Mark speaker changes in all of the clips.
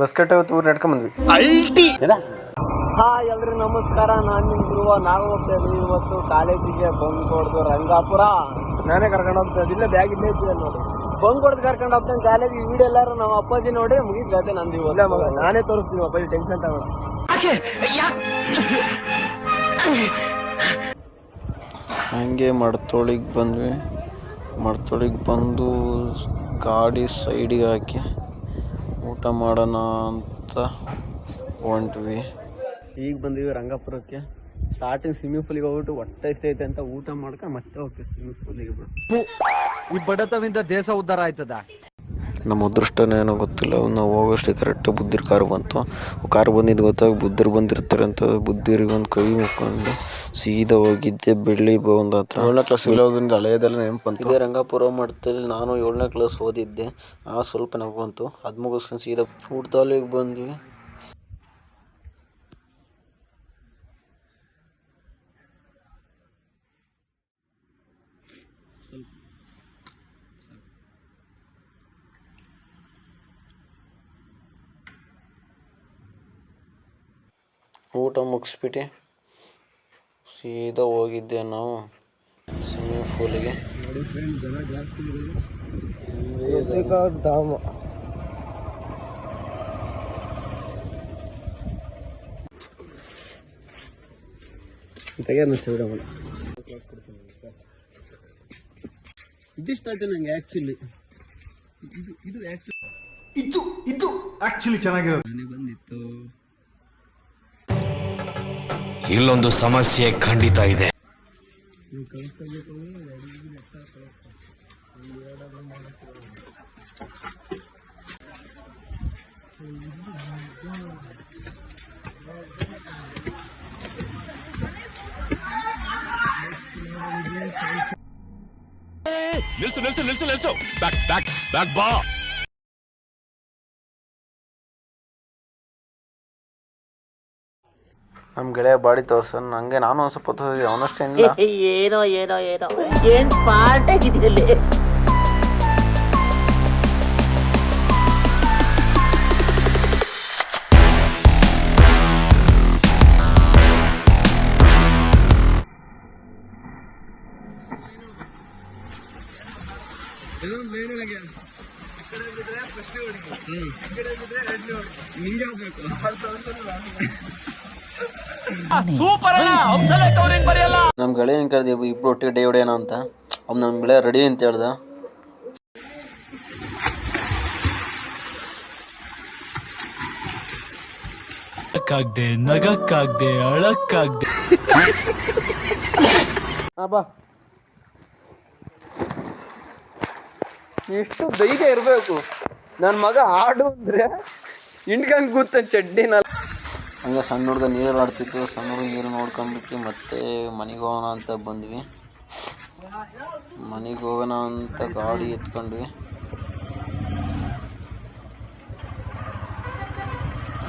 Speaker 1: Bus ಊರ್ ಊರು ನಡ್ಕೊಂಬಂದ್ವಿ
Speaker 2: hi ಎಲ್ರಿ ನಮಸ್ಕಾರ. ನಾನು ನಿಮ್ಮ ಗುರುವ ನಾವು ಹೋಗ್ತಾ ಇದ್ದೀವಿ ಇವತ್ತು ಕಾಲೇಜಿಗೆ ಹೊಡೆದು ರಂಗಾಪುರ. ನಾನೇ ಕರ್ಕೊಂಡು ಹೋಗ್ತಾ ಇದ್ದಿಲ್ಲ ಬ್ಯಾಗ್ ಇಲ್ಲೇ ಇದ್ದೀವಿ ನೋಡಿ. ಬಂಕ್ ಹೊಡೆದು ಕರ್ಕೊಂಡು ಹೋಗ್ತಾನೆ ಕಾಲೇಜಿಗೆ ವಿಡಿಯೋ ಎಲ್ಲರೂ ನಮ್ಮ ಅಪ್ಪಾಜಿ ನೋಡಿ ಮುಗಿದ್ ಗತೆ ನಂದು ಇವತ್ತು. ಮಗ ನಾನೇ ತೋರಿಸ್ತೀನಿ ಅಪ್ಪಾಜಿ ಟೆನ್ಷನ್ ತಗೋಣ
Speaker 1: ಹಂಗೆ ಮಡ್ತೋಳಿಗೆ ಬಂದ್ವಿ. ಮಡ್ತೋಳಿಗೆ ಬಂದು ಗಾಡಿ ಸೈಡಿಗೆ ಹಾಕಿ. ಊಟ ಮಾಡೋಣ ಅಂತ ಹೊಂಟ್ವಿ.
Speaker 2: ಈಗ ಬಂದೀವಿ ರಂಗಾಪುರಕ್ಕೆ. ಸ್ಟಾರ್ಟಿಂಗ್ ಸ್ವಿಮ್ಮಿಂಗ್ ಪೂಲಿಗೆ ಹೋಗ್ಬಿಟ್ಟು ಹೊಟ್ಟೆ ಐತೆ ಅಂತ ಊಟ ಮಾಡ್ಕೊಂಡು ಮತ್ತೆ ಹೋಗ್ತೀವಿ ಸ್ವಿಮ್ಮಿಂಗ್ ಪೂಲಿಗೆ
Speaker 3: ಈ ಬಡತನದಿಂದ ದೇಶ ಉದ್ಧಾರ ಆಯ್ತದ?
Speaker 1: ನಮ್ಮ ಅದೃಷ್ಟನೇ ಏನೋ ಗೊತ್ತಿಲ್ಲ. ನಾವು ಹೋಗೋಷ್ಟೇ ಕರೆಕ್ಟ್ ಬುದ್ಧಿರ್ ಕಾರ್ ಬಂತು. ಕಾರ್ ಬಂದಿದ್ದು ಗೊತ್ತಾಗಿ ಬುದ್ಧರು ಬಂದಿರ್ತಾರೆ ಅಂತ ಬುದ್ಧಿರಿಗೆ ಒಂದು ಕೈ ಮುಕ್ಕೊಂಡು ಸೀದಾ ಹೋಗಿದ್ದೆ ಬೆಳ್ಳಿ ಭವನದ ಹತ್ರ. ಏಳನೇ ಕ್ಲಾಸ್ ಇಲ್ಲೋದ್ರಿಂದ ಹಳೆಯದೆಲ್ಲ ನೆನಪು ಬಂತು ಇದೇ ರಂಗಾಪುರ ಮಠದಲ್ಲಿ ನಾನು ಏಳನೇ ಕ್ಲಾಸ್ ಓದಿದ್ದೆ. ಆ ಸ್ವಲ್ಪ ನೆನಪು ಬಂತು. ಅದು ಮುಗಿಸ್ಕೊಂಡು ಸೀದಾ ಫುಡ್ ತಾಲಿಗೆ ಬಂದ್ವಿ. ಊಟ ಮುಗಿಸ್ಬಿಟ್ಟು ಸೀದಾ ಹೋಗಿದ್ದೆ ನಾವು. ಸ್ವಿಮ್ಮಿಂಗ್ ಪೂಲಿಗೆ.
Speaker 2: ಧಾಮ. ತೆಗೆದು ಬಿಡೋಣ ಇದಿಷ್ಟ ಆಯ್ತು ನಂಗೆ ಆ್ಯಕ್ಚುಲಿ ಇದು ಇದು ಆ್ಯಕ್ಚುಲಿ
Speaker 3: ಇದು ಇದು ಆಕ್ಚುಲಿ ಚೆನ್ನಾಗಿರೋದು.
Speaker 4: ಇಲ್ಲೊಂದು ಸಮಸ್ಯೆ ಖಂಡಿತ ಇದೆ. ನಿಲ್ಸು ನಿಲ್ಸು ನಿಲ್ಸು ನಿಲ್ಸು. ಬ್ಯಾಕ್ ಬ್ಯಾಕ್ ಬ್ಯಾಕ್ ಬಾ.
Speaker 1: ನಮ್ಮ ಗೆಳೆಯ ಬಾಡಿ ತೋರ್ಸ ನಂಗೆ ನಾನು ಒಂದು ಸ್ವಲ್ಪ ತೋರಿಸಿದೆ ಅವನಷ್ಟೇನಿಲ್ಲ
Speaker 5: ಏನೋ ಏನೋ ಏನೋ. ಏನ್ ಸ್ಮಾರ್ಟ್ ಆಗಿದೆಯಲ್ಲಿ
Speaker 1: ನಮ್ಮ ಗೆಳೆಯ ಏನ್ ಕರ್ದಿ ಇಬ್ರು ಒಟ್ಟಿಗೆ ಡೇ ಹೊಡೆಯೋಣ ಅಂತ. ಅವ್ ನಮ್ ಗೆಳೆಯ ರೆಡಿ ಅಂತ ಹೇಳ್ದ.
Speaker 6: ನಗಕ್ಕಾಗ್ದೆ ನಗಕ್ಕಾಗ್ದೆ ಅಳಕ್ಕಾಗ್ದೆ.
Speaker 2: ಬಾ. ಎಷ್ಟು ಧೈರ್ಯ ಇರಬೇಕು. ನನ್ನ ಮಗ ಆಡು ಅಂದ್ರೆ ಇಂಡ್ಕಂಡ್ ಕೂತ ಚಡ್ಡಿನ
Speaker 1: ಹಂಗೆ ಸಣ್ಣ ಹುಡುಗ ನೀರು ಆಡ್ತಿತ್ತು ಸಣ್ಣ ಹುಡುಗ ನೀರು ನೋಡ್ಕೊಂಡ್ಬಿಟ್ಟು ಮತ್ತೆ ಮನೆಗೆ ಹೋಗೋಣ ಅಂತ ಬಂದ್ವಿ. ಮನೆಗೆ ಹೋಗೋಣ ಅಂತ ಗಾಡಿ ಎತ್ಕೊಂಡ್ವಿ.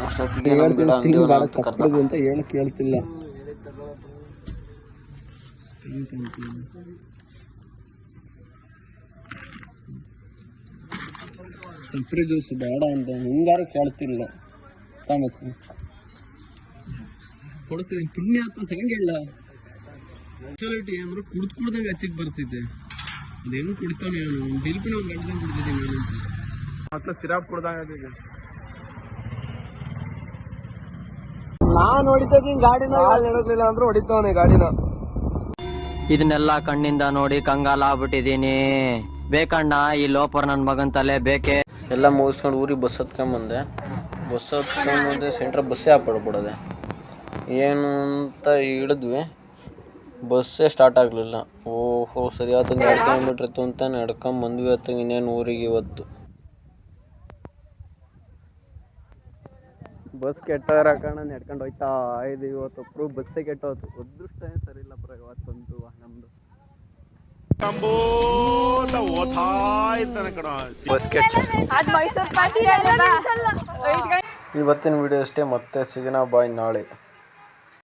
Speaker 1: ಅಷ್ಟೊತ್ತಿಗೆ ಅಂತ
Speaker 2: ಹೇಳಿ ಕೇಳ್ತಿಲ್ಲ. ಸಪ್ರಿ ಜ್ಯೂಸ್ ಬೇಡ ಅಂತ ಹಿಂಗಾರು ಕೇಳ್ತಿಲ್ಲ. ಕೊಡಿಸ್ತೀನಿ ಪುಣ್ಯಾತ್ಮ ಸೆಕೆಂಡ್ ಹೇಳ ಆಕ್ಚುಲಿಟಿ ಅಂದ್ರೆ ಕುಡ್ದು ಕುಡ್ದಂಗೆ ಹಚ್ಚಿಗೆ ಬರ್ತಿದ್ದೆ. ಅದೇನು ಕುಡ್ತಾನೆ ಅವನು ಬಿಲ್ಪಿನ ಒಂದು ಗಂಟೆ ಕುಡಿದಿದ್ದೀನಿ ನಾನು ಮತ್ತೆ ಸಿರಾಪ್ ನಾನು ನಾನ್ ಹೊಡಿತೀನಿ ಗಾಡಿನ ಹಿಡಿದ್ಲಿಲ್ಲ ಅಂದ್ರೆ ಹೊಡಿತಾವನೆ ಗಾಡಿನ.
Speaker 7: ಇದನ್ನೆಲ್ಲ ಕಣ್ಣಿಂದ ನೋಡಿ ಕಂಗಾಲ ಆಗ್ಬಿಟ್ಟಿದೀನಿ ಬೇಕಣ್ಣ ಈ ಲೋಪರ್ ನನ್ ಮಗನ್ ತಲೆ ಬೇಕೆ?
Speaker 1: ಎಲ್ಲ ಮುಗಿಸ್ಕೊಂಡು ಊರಿಗೆ ಬಸ್ ಹತ್ಕೊಂಬಂದೆ. ಬಸ್ ಹತ್ಕೊಂಬಂದೆ ಸೆಂಟ್ರ್ ಬಸ್ಸೇ ಹಾಕ್ಬಿಡ್ಬಿಡೋದೆ. ಏನು ಅಂತ ಹಿಡಿದ್ವಿ. ಬಸ್ಸೇ ಸ್ಟಾರ್ಟ್ ಆಗಲಿಲ್ಲ. ಓಹೋ ಸರಿ ಆತಂದು ಎರಡು ಕಿಲೋಮೀಟ್ರ್ ಇತ್ತು ಅಂತ ನಡ್ಕೊಂಬಂದ್ವಿ ಆತ ಇನ್ನೇನು ಊರಿಗೆ ಇವತ್ತು.
Speaker 2: ಬಸ್ ಕೆಟ್ಟದ್ರ ಕಾರಣ ನಡ್ಕೊಂಡು ಹೋಯ್ತಾ ಇದು ಇವತ್ತು. ಒಬ್ರು ಬಸ್ಸೇ ಕೆಟ್ಟೋಯ್ತು. ಅದೃಷ್ಟ ಏನ್ ಸರಿ ಇಲ್ಲ ನಮ್ಮದು ಇವತ್ತಂತೂ ನಮ್ದು.
Speaker 1: ಬಸ್ ಕೆಟ್ಟ. ಇವತ್ತಿನ ವಿಡಿಯೋ ಅಷ್ಟೇ. ಮತ್ತೆ ಸಿಗೋಣ ಬಾಯ್ ನಾಳೆ.